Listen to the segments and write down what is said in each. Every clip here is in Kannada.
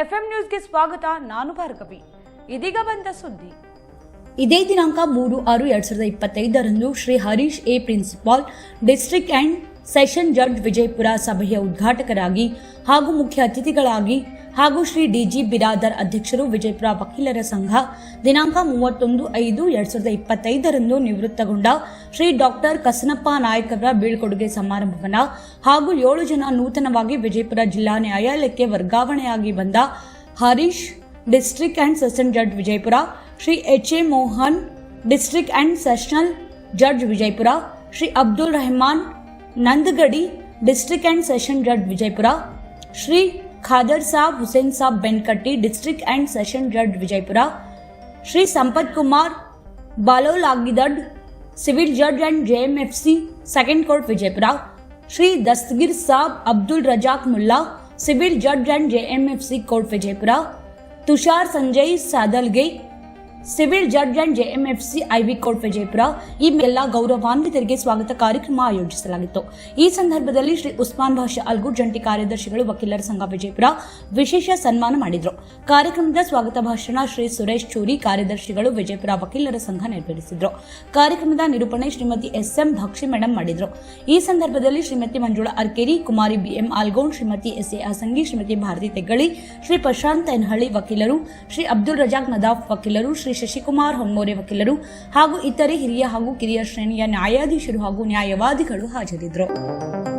ಎಫ್ಎಂ ನ್ಯೂಸ್ಗೆ ಸ್ವಾಗತ, ನಾನು ಭಾರ್ಗವಿ. ಇದೀಗ ಬಂದ ಸುದ್ದಿ. ಇದೇ ದಿನಾಂಕ ಮೂರು ಆರು ಎರಡ್ ಸಾವಿರದ ಇಪ್ಪತ್ತೈದರಂದು Shri Harish A principal, district and session judge Vijayapura ಸಭೆಯ ಉದ್ಘಾಟಕರಾಗಿ ಹಾಗೂ ಮುಖ್ಯ ಅತಿಥಿಗಳಾಗಿ ಹಾಗೂ ಶ್ರೀ ಡಿಜಿ ಬಿರಾದರ್ ಅಧ್ಯಕ್ಷರು ವಿಜಯಪುರ ವಕೀಲರ ಸಂಘ ದಿನಾಂಕ ಮೂವತ್ತೊಂದು ಐದು ಎರಡ್ ಸಾವಿರದ ಇಪ್ಪತ್ತೈದರಂದು ನಿವೃತ್ತಗೊಂಡ ಶ್ರೀ ಡಾಕ್ಟರ್ ಕಸನಪ್ಪ ನಾಯಕರ ಬೀಳ್ಕೊಡುಗೆ ಸಮಾರಂಭವನ್ನ ಹಾಗೂ ಏಳು ಜನ ನೂತನವಾಗಿ ವಿಜಯಪುರ ಜಿಲ್ಲಾ ನ್ಯಾಯಾಲಯಕ್ಕೆ ವರ್ಗಾವಣೆಯಾಗಿ ಬಂದ Harish district and session judge Vijayapura, Shri H A Mohan district and sessional judge Vijayapura, Shri Abdul Rehman Nandagadi district and session judge Vijayapura, Shri Khader Sab Hussain Sab Benkatti district and session judge Vijayapura Shri Sampath Kumar ಬಾಲೋಲಾಗಿದಡ್ civil judge and JMFC second court Vijayapura Shri Dastagir Sab Abdul Razak Mulla civil judge and JMFC court Vijayapura Tushar Sanjay Sadalge civil judge and JMFC IV court Vijayapura ಈ ಎಲ್ಲ ಗೌರವಾನ್ವಿತರಿಗೆ ಸ್ವಾಗತ ಕಾರ್ಯಕ್ರಮ ಆಯೋಜಿಸಲಾಗಿತ್ತು. ಈ ಸಂದರ್ಭದಲ್ಲಿ ಶ್ರೀ ಉಸ್ಮಾನ್ ಭಾಷಾ ಅಲ್ಗೂರ್ ಜಂಟಿ ಕಾರ್ಯದರ್ಶಿಗಳು, ವಕೀಲರ ಸಂಘ ವಿಜಯಪುರ ವಿಶೇಷ ಸನ್ಮಾನ ಮಾಡಿದರು. ಕಾರ್ಯಕ್ರಮದ ಸ್ವಾಗತ ಭಾಷಣ ಶ್ರೀ ಸುರೇಶ್ ಚೂರಿ, ಕಾರ್ಯದರ್ಶಿಗಳು, ವಿಜಯಪುರ ವಕೀಲರ ಸಂಘ ನೆರವೇರಿಸಿದರು. ಕಾರ್ಯಕ್ರಮದ ನಿರೂಪಣೆ Shrimati S M Bakshi madam ಮಾಡಿದ್ರು. ಈ ಸಂದರ್ಭದಲ್ಲಿ ಶ್ರೀಮತಿ ಮಂಜುಳಾ ಅರ್ಕೇರಿ, ಕುಮಾರಿ ಬಿಎಂ ಆಲ್ಗೋನ್ ಶ್ರೀಮತಿ ಎಸ್ ಎ ಆಸಂಗಿ, ಶ್ರೀಮತಿ ಭಾರತಿ ತೆಗ್ಗಳಿ, ಶ್ರೀ ಪ್ರಶಾಂತ್ ಎನ್ಹಳ್ಳಿ ವಕೀಲರು, ಶ್ರೀ ಅಬ್ದುಲ್ ರಜಾಕ್ ನದಾಫ್ ವಕೀಲರು, ಶ್ರೀ ಶಶಿಕುಮಾರ್ ಹೊನ್ಮೋರೆ ವಕೀಲರು ಹಾಗೂ ಇತರೆ ಹಿರಿಯ ಹಾಗೂ ಕಿರಿಯ ಶ್ರೇಣಿಯ ನ್ಯಾಯಾಧೀಶರು ಹಾಗೂ ನ್ಯಾಯವಾದಿಗಳು ಹಾಜರಿದ್ದರು.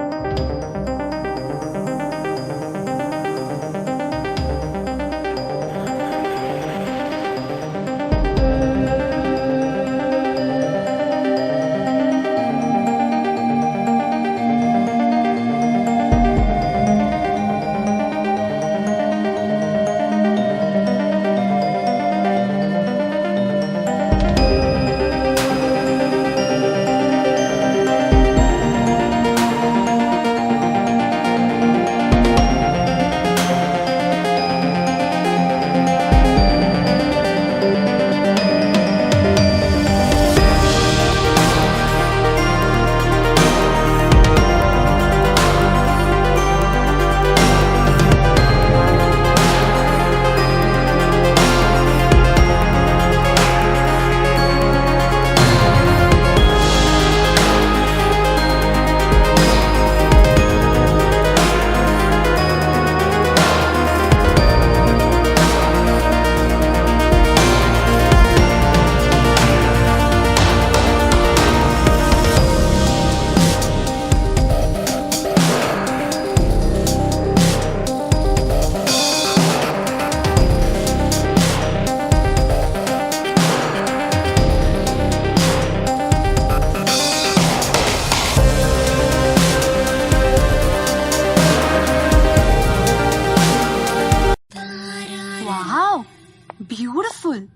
ಬ್ಯೂಟಿಫುಲ್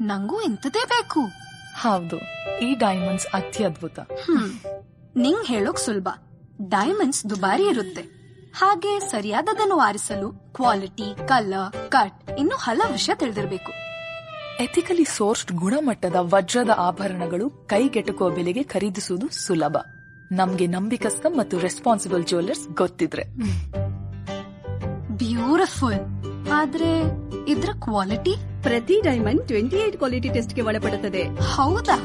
ನಂಗೂ ಇಂಥದೇ ಬೇಕು. ಹೌದು ಈ ಡೈಮಂಡ್ಸ್ ಅತ್ಯದ್ಭುತ ಅದ್ಭುತ. ನಿಂಗ್ ಹೇಳೋಕ್ ಸುಲಭ. ಡೈಮಂಡ್ಸ್ ದುಬಾರಿ ಇರುತ್ತೆ. ಹಾಗೆ ಸರಿಯಾದದನ್ನು ಆರಿಸಲು ಕ್ವಾಲಿಟಿ ಕಲರ್ ಕಟ್ ಇನ್ನು ಹಲವು ವಿಷಯ ತಿಳಿದಿರಬೇಕು. ಎಥಿಕಲಿ ಸೋರ್ಸ್ಡ್ ಗುಣಮಟ್ಟದ ವಜ್ರದ ಆಭರಣಗಳು ಕೈಗೆಟುಕುವ ಬೆಲೆಗೆ ಖರೀದಿಸುವುದು ಸುಲಭ. ನಮ್ಗೆ ನಂಬಿಕಸ್ತ ಮತ್ತು ರೆಸ್ಪಾನ್ಸಿಬಲ್ ಜ್ಯುವೆಲ್ಲರ್ಸ್ ಗೊತ್ತಿದ್ರೆ. ಬ್ಯೂಟಿಫುಲ್ ಆದ್ರೆ ಇದ್ರ ಕ್ವಾಲಿಟಿ ಪ್ರತಿ ಡೈಮಂಡ್ ಟ್ವೆಂಟಿ ಏಟ್ ಕ್ವಾಲಿಟಿ ಟೆಸ್ಟ್ಗೆ ಒಳಪಡುತ್ತದೆ. ಹೌದಾ?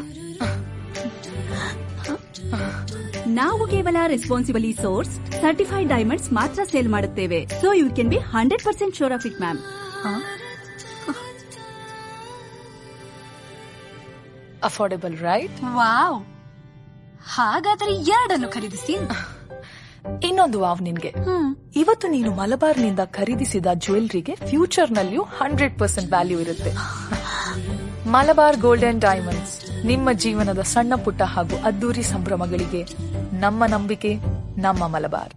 ನಾವು ಕೇವಲ ರೆಸ್ಪಾನ್ಸಿಬಲಿ ಸೋರ್ಸ್ ಸರ್ಟಿಫೈಡ್ ಡೈಮಂಡ್ಸ್ ಮಾತ್ರ ಸೇಲ್ ಮಾಡುತ್ತೇವೆ. So you can be hundred percent sure of it ma'am affordable right wow. ಹಾಗಾದರೆ ಎರಡನ್ನು ಖರೀದಿಸಿ. ಇನ್ನೊಂದು ವಾವ್ ನಿನ್ಗೆ. ಇವತ್ತು ನೀನು ಮಲಬಾರ್ನಿಂದ ಖರೀದಿಸಿದ ಜ್ಯುವೆಲ್ರಿಗೆ ಫ್ಯೂಚರ್ ನಲ್ಲಿಯೂ ಹಂಡ್ರೆಡ್ ಪರ್ಸೆಂಟ್ ವ್ಯಾಲ್ಯೂ ಇರುತ್ತೆ. ಮಲಬಾರ್ ಗೋಲ್ಡನ್ ಡೈಮಂಡ್ಸ್ ನಿಮ್ಮ ಜೀವನದ ಸಣ್ಣ ಪುಟ್ಟ ಹಾಗೂ ಅದ್ದೂರಿ ಸಂಭ್ರಮಗಳಿಗೆ ನಮ್ಮ ನಂಬಿಕೆ ನಮ್ಮ ಮಲಬಾರ್.